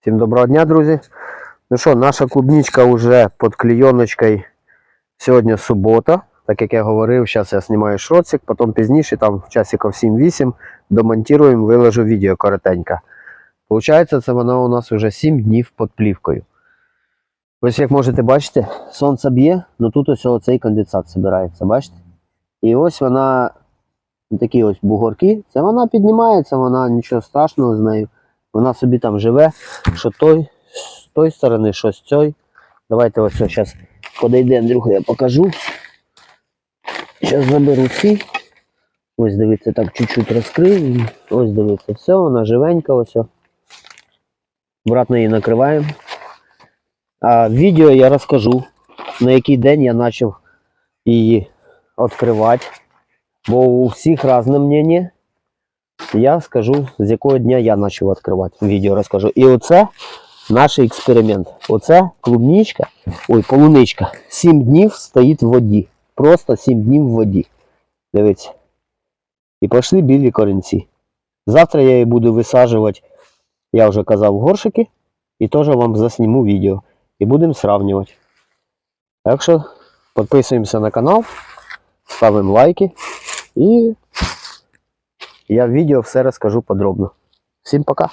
Всім доброго дня, друзі. Ну що, наша клубничка вже під клейоночкою. Сьогодні субота. Так як я говорив, зараз я знімаю шроцик, потім пізніше, там в часиків 7-8, домонтуємо, виложу відео коротенько. Получається, це вона у нас вже 7 днів під плівкою. Ось як можете бачити, сонце б'є, але тут ось оцей конденсат збирається, бачите? І ось вона, такі ось бугорки, це вона піднімається, вона нічого страшного з нею. Вона собі там живе, що той з тої сторони, що з цієї. Давайте ось зараз подойде, Андрюха, я покажу. Зараз заберу ці. Ось дивіться, так чуть-чуть розкрив. Ось дивіться, все, вона живенька, ось. Обратно її накриваємо. А відео я розкажу, на який день я почав її відкривати. Бо у всіх різне мнення. Я скажу, з якого дня я почав відкривати. Відео розкажу. І оце наш експеримент. Оце клубничка, ой, полуничка. 7 днів стоїть в воді. Просто 7 днів в воді. Дивіться. І пішли білі корінці. Завтра я її буду висаджувати, я вже казав, горшики. І теж вам засніму відео. І будемо сравнювати. Так що підписуємося на канал, ставимо лайки. І я в відео все розкажу подробно. Всім пока!